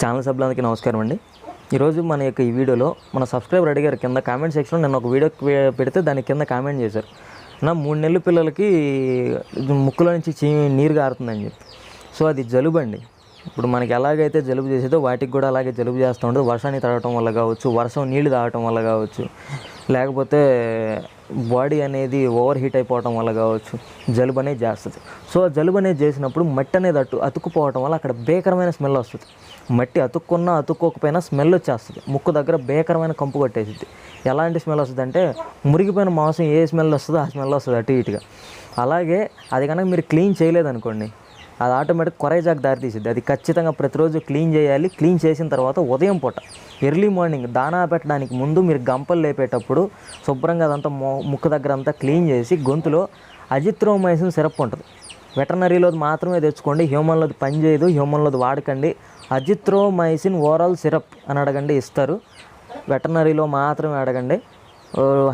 Channel సభ్యులందరికీ నమస్కారం అండి. ఈరోజు మన యొక్క ఈ వీడియోలో మన సబ్స్క్రైబర్ అడిగారు కింద కామెంట్ సెక్షన్లో నేను ఒక వీడియో పెడితే దాని కింద కామెంట్ చేశారు. నా మూడు నెలల పిల్లలకి ముక్కులో నుంచి చీ నీరు గారుతుందని చెప్పి. సో అది జలుబు అండి. ఇప్పుడు మనకి ఎలాగైతే జలుబు చేసేదో వాటికి కూడా అలాగే జలుబు చేస్తూ ఉంటుంది వర్షాన్ని తాగటం వల్ల కావచ్చు వర్షం నీళ్ళు తాగటం వల్ల కావచ్చు. లేకపోతే బాడీ అనేది ఓవర్ హీట్ అయిపోవటం వల్ల కావచ్చు జలుబు అనేది చేస్తుంది. సో ఆ జలుబు అనేది చేసినప్పుడు మట్టి అనేది అటు అతుక్కుపోవటం వల్ల అక్కడ భీకరమైన స్మెల్ వస్తుంది. మట్టి అతుక్కున్నా అతుక్కోకపోయినా స్మెల్ వచ్చేస్తుంది. ముక్కు దగ్గర భీకరమైన కంపు కొట్టేసిద్ది. ఎలాంటి స్మెల్ వస్తుంది అంటే మురిగిపోయిన మాంసం ఏ స్మెల్ వస్తుందో ఆ స్మెల్ వస్తుంది అటు ఇటుగా. అలాగే అది కనుక మీరు క్లీన్ చేయలేదనుకోండి అది ఆటోమేటిక్ కొరైజాక్ దారి తీసిద్ది అది ఖచ్చితంగా ప్రతిరోజు క్లీన్ చేయాలి. క్లీన్ చేసిన తర్వాత ఉదయం పూట ఎర్లీ మార్నింగ్ దానా పెట్టడానికి ముందు మీరు గంపలు లేపేటప్పుడు శుభ్రంగా అదంతా మో- ముక్కు దగ్గర అంతా క్లీన్ చేసి గొంతులో అజిత్రోమైసిన్ సిరప్ ఉంటుంది. వెటర్నరీలో మాత్రమే తెచ్చుకోండి. హ్యూమన్లోది పనిచేయదు హ్యూమన్లోది వాడకండి. అజిత్రోమైసిన్ ఓరల్ సిరప్ అని అడగండి ఇస్తారు. వెటర్నరీలో మాత్రమే అడగండి.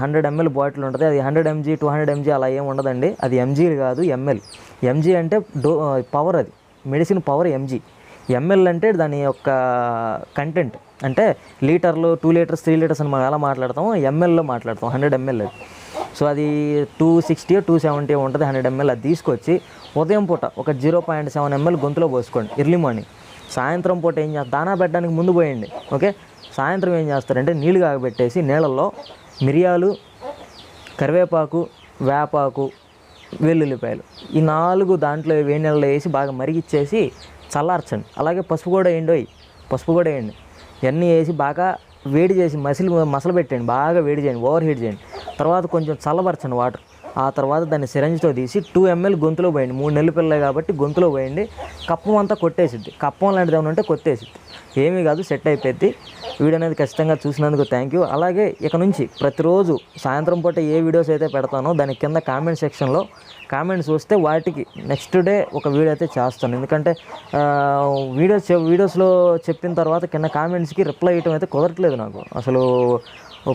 హండ్రెడ్ ఎంఎల్ బాటిల్ ఉంటుంది. అది hundred MG two hundred MG అలా ఏం ఉండదండి. అది ఎంజీ కాదు ఎంఎల్. ఎంజీ అంటే డో పవర్ అది. Medicine power MG. ఎంఎల్ అంటే దాని యొక్క కంటెంట్. అంటే లీటర్లు టూ లీటర్స్ త్రీ లీటర్స్ అని మనం ఎలా మాట్లాడతాము. ఎంఎల్లో మాట్లాడతాం హండ్రెడ్ ఎంఎల్ అది. సో అది టూ సిక్స్టీ టూ సెవెంటీ ఉంటుంది హండ్రెడ్ ఎంఎల్ అది తీసుకొచ్చి ఉదయం పూట ఒక జీరో పాయింట్ సెవెన్ ఎంఎల్ గొంతులో పోసుకోండి ఎర్లీ మార్నింగ్. సాయంత్రం పూట ఏం చేస్తారు దానా పెట్టడానికి ముందు పోయండి ఓకే? సాయంత్రం ఏం చేస్తారంటే నీళ్ళు కాగబెట్టేసి నీళ్ళల్లో మిరియాలు కరివేపాకు వేపాకు వెల్లుల్లిపాయలు. ఈ నాలుగు దాంట్లో వేడి నీళ్ళలో వేసి బాగా మరిగిచ్చేసి చల్లార్చండి. అలాగే పసుపు కూడా వేయండి పసుపు కూడా వేయండి. ఇవన్నీ వేసి బాగా వేడి చేసి మసిలి మసలు పెట్టండి బాగా వేడి చేయండి. ఓవర్ హీట్ చేయండి. తర్వాత కొంచెం చల్లబరచండి వాటర్. ఆ తర్వాత దాన్ని సిరంజ్తో తీసి టూ ఎంఎల్ గొంతులో పోయండి. మూడు నెలలు పిల్లలు కాబట్టి గొంతులో పోయండి. కప్పం అంతా కొట్టేసిద్ది. కప్పం లాంటిది ఏమైనా ఉంటే కొట్టేసిద్ది. ఏమీ కాదు సెట్ అయిపోద్ది వీడియో అనేది ఖచ్చితంగా చూసినందుకు థ్యాంక్ యూ అలాగే ఇక నుంచి ప్రతిరోజు సాయంత్రం పూట ఏ వీడియోస్ అయితే పెడతానో దాని కింద కామెంట్ సెక్షన్లో కామెంట్స్ వస్తే వాటికి నెక్స్ట్ డే ఒక వీడియో అయితే చేస్తాను. ఎందుకంటే వీడియోస్ వీడియోస్లో చెప్పిన తర్వాత కింద కామెంట్స్కి రిప్లై ఇవ్వడం అయితే కుదరట్లేదు నాకు. అసలు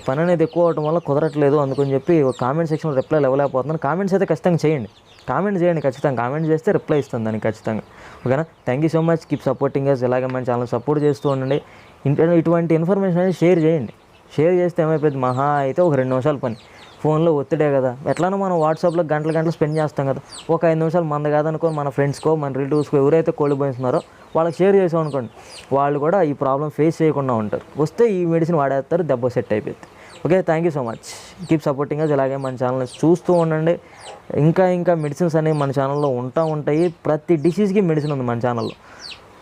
పని అనేది ఎక్కువ అవడం వల్ల కుదరట్లేదు అందుకని చెప్పి కామెంట్ సెక్షన్లో రిప్లై ఇవ్వలేకపోతున్నాను కామెంట్స్ అయితే ఖచ్చితంగా చేయండి. కామెంట్ చేయండి ఖచ్చితంగా. కామెంట్ చేస్తే రిప్లై ఇస్తాను దానికి ఖచ్చితంగా. ఓకేనా? Thank you so much keep supporting us ఇలాగే మన ఛానల్ సపోర్ట్ చేస్తూ ఉండండి. ఇటువంటి ఇన్ఫర్మేషన్ అనేది షేర్ చేయండి. షేర్ చేస్తే ఏమైపోయింది? మహా అయితే ఒక రెండు నిమిషాల పని. ఫోన్లో ఒత్తిడే కదా. ఎట్లానో మనం వాట్సాప్లో గంటల గంటలు స్పెండ్ చేస్తాం కదా. ఒక ఐదు నిమిషాలు మంద కాదనుకో మన ఫ్రెండ్స్కో మన రిలేటివ్స్కో ఎవరైతే కోల్డ్బోయిస్తున్నారో వాళ్ళకి షేర్ చేసాం అనుకోండి వాళ్ళు కూడా ఈ ప్రాబ్లం ఫేస్ చేయకుండా ఉంటారు. వస్తే ఈ మెడిసిన్ వాడేస్తారు దెబ్బ సెట్ అయిపోయింది. Okay thank you so much keep supporting us ఇలాగే మన ఛానల్ని చూస్తూ ఉండండి. ఇంకా ఇంకా మెడిసిన్స్ అనేవి మన ఛానల్లో ఉంటా ఉంటాయి. ప్రతి డిసీజ్కి మెడిసిన్ ఉంది మన ఛానల్లో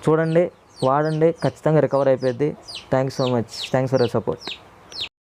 చూడండి వాడండి ఖచ్చితంగా రికవర్ అయిపోద్ది. Thanks so much thanks for your support